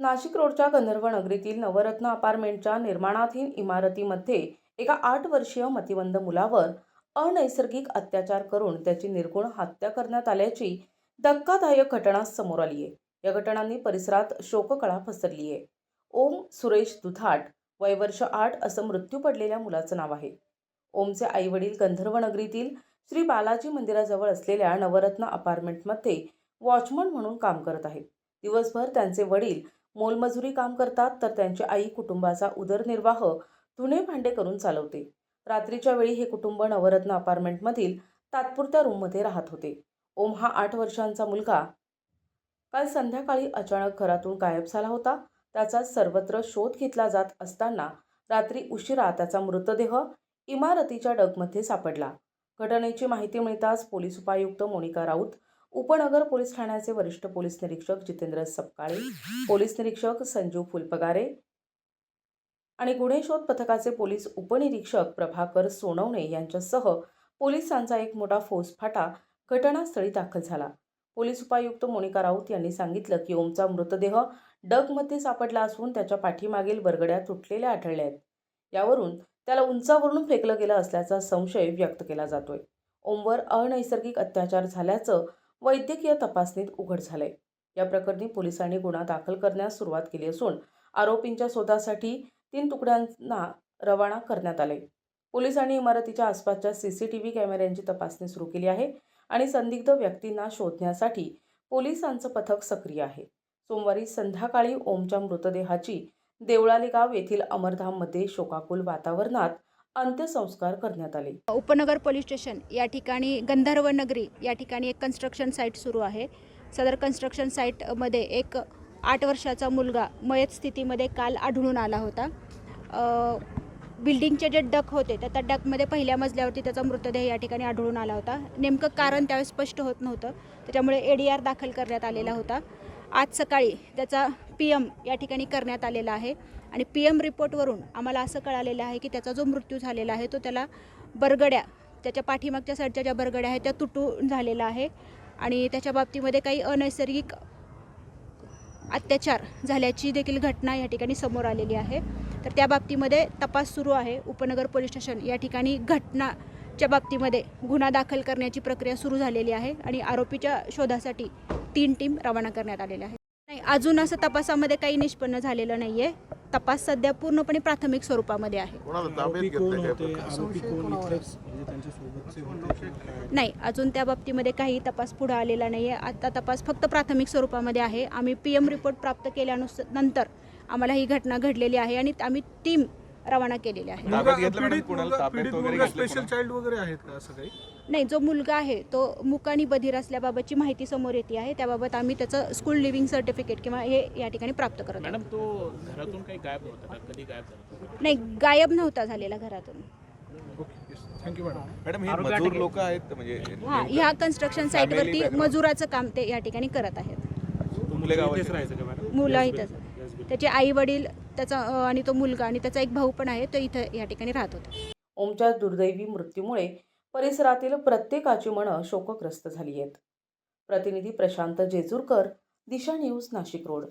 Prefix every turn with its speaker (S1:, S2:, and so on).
S1: नाशिक रोडच्या गंधर्व नगरीतील नवरत्न अपार्टमेंटच्या निर्माणाधीन इमारतीमध्ये एका आठ वर्षीय मतिमंद मुलावर अनैसर्गिक अत्याचार करून त्याची निर्गुण हत्या करण्यात आल्याची धक्कादायक घटना समोर आली आहे. या घटनांनी परिसरात शोककळा पसरली आहे. ओम सुरेश दुधाट वय वर्ष आठ असं मृत्यू पडलेल्या मुलाचं नाव आहे. ओमचे आईवडील गंधर्व नगरीतील श्री बालाजी मंदिराजवळ असलेल्या नवरत्न अपार्टमेंटमध्ये वॉचमन म्हणून काम करत आहेत. दिवसभर त्यांचे वडील मोलमजुरी काम करतात तर त्यांची आई कुटुंबाचा उदरनिर्वाह धुणे भांडे करून चालवते. रात्रीच्या वेळी हे कुटुंब नवरत्न अपार्टमेंटमधील तात्पुरत्या रूममध्ये राहत होते. ओम हा आठ वर्षांचा मुलगा. काल संध्याकाळी अचानक घरातून गायब झाला होता. त्याचा सर्वत्र शोध घेतला जात असताना रात्री उशिरा त्याचा मृतदेह इमारतीच्या डगमध्ये सापडला. घटनेची माहिती मिळताच पोलीस उपायुक्त मोनिका राऊत उपनगर पोलीस ठाण्याचे वरिष्ठ पोलीस निरीक्षक जितेंद्र सपकाळे पोलीस निरीक्षक संजीव फुलपगारे आणि गुन्हे शोध पथकाचे पोलीस उपनिरीक्षक प्रभाकर सोनवणे यांच्यासह पोलिसांचा एक मोठा फौजफाटा घटनास्थळी दाखल झाला. पोलीस उपायुक्त मोनिका राऊत यांनी सांगितलं की ओमचा मृतदेह डगमध्ये सापडला असून त्याच्या पाठीमागील बरगड्या तुटलेल्या आढळल्या आहेत. यावरून त्याला उंचावरून फेकलं गेलं असल्याचा संशय व्यक्त केला जातोय. ओमवर अनैसर्गिक अत्याचार झाल्याचं वैद्यकीय तपासणीत उघड झालंय या प्रकरणी पोलिसांनी गुन्हा दाखल करण्यास सुरुवात केली असून आरोपींच्या शोधासाठी तीन तुकड्यांना रवाना करण्यात आले. पोलिसांनी इमारतीच्या आसपासच्या सी सी टी व्ही कॅमेऱ्यांची तपासणी सुरू केली आहे आणि संदिग्ध व्यक्तींना शोधण्यासाठी पोलिसांचं पथक सक्रिय आहे. सोमवारी संध्याकाळी ओमच्या मृतदेहाची देवळाली गाव येथील अमरधाममध्ये शोकाकुल वातावरणात अंत्यसंस्कार करण्यात आले.
S2: उपनगर पोलीस स्टेशन या ठिकाणी गंधर्व नगरी या ठिकाणी एक कन्स्ट्रक्शन साईट सुरू आहे. सदर कन्स्ट्रक्शन साईटमध्ये एक आठ वर्षाचा मुलगा मयत स्थितीमध्ये काल आढळून आला होता. बिल्डिंगचे जे डक होते त्या त्या डकमध्ये पहिल्या मजल्यावरती त्याचा मृतदेह या ठिकाणी आढळून आला होता. नेमकं कारण त्यावेळेस स्पष्ट होत नव्हतं. त्याच्यामुळे ए डी आर दाखल करण्यात आलेला होता. आज सकाळी त्याचा पी एम या ठिकाणी करण्यात आलेला आहे. आणि पी एम रिपोर्टवरून आम्हाला असं कळालेलं आहे की त्याचा जो मृत्यू झालेला आहे तो त्याला बरगड्या त्याच्या पाठीमागच्या साईडच्या ज्या बरगड्या आहेत त्या तुटून झालेला आहे. आणि त्याच्या बाबतीमध्ये काही अनैसर्गिक अत्याचार झाल्याची देखील घटना या ठिकाणी समोर आलेली आहे. तर त्या बाबतीमध्ये तपास सुरू आहे. उपनगर पोलीस स्टेशन या ठिकाणी घटनाच्या बाबतीमध्ये गुन्हा दाखल करण्याची प्रक्रिया सुरू झालेली आहे आणि आरोपीच्या शोधासाठी तीन टीम रवाना करण्यात आलेल्या आहेत. नाही अजून असं तपासामध्ये काही निष्पन्न झालेलं नाही आहे तपास सध्या पूर्णपणे प्राथमिक स्वरूपामध्ये आहे.
S3: म्हणजे?
S2: नाही अजून त्या बाबतीमध्ये काही तपास पुढे आलेला नाही आहे आता तपास फक्त प्राथमिक स्वरूपामध्ये आहे. आम्ही पी एम रिपोर्ट प्राप्त केल्यानुसार नंतर आम्हाला ही घटना घडलेली आहे आणि आम्ही टीम रवाना केलेली आहे
S4: ताब्यात घेतलं मॅडम
S3: पीडित
S4: कुणाला
S3: मुलगा-
S4: ताब्यात
S3: पीडित
S4: वगैरे
S3: मुलगा
S4: घेतलं
S3: स्पेशल
S4: कुणाला?
S3: चाइल्ड वगैरे आहेत का असं काही?
S2: नाही जो मुलगा आहे तो मुकानी बधीर असल्याबाबतची माहिती समोर येते आहे. त्याबाबत आम्ही त्याचं स्कूल लिव्हिंग सर्टिफिकेट किंवा हे या ठिकाणी प्राप्त करत आहोत.
S5: मॅडम तो घरातून काही गायब नव्हता का? कधी गायब झाला?
S2: नाही गायब नव्हता झालेला घरातून.
S3: ओके थँक्यू मॅडम
S4: मॅडम हे मजूर लोक आहेत म्हणजे
S2: हां ह्या कन्स्ट्रक्शन साईटवरती. मजुराचं काम ते या ठिकाणी करत आहेत.
S4: मुले गावाचे
S2: त्याचं त्याचे आई वडील त्याचा आणि तो मुलगा आणि त्याचा एक भाऊ पण आहे तो इथं या ठिकाणी राहत होता.
S1: ओमच्या दुर्दैवी मृत्यूमुळे परिसरातील प्रत्येकाची मनं शोकग्रस्त झाली आहेत. प्रतिनिधी प्रशांत जेजूरकर दिशा न्यूज नाशिक रोड.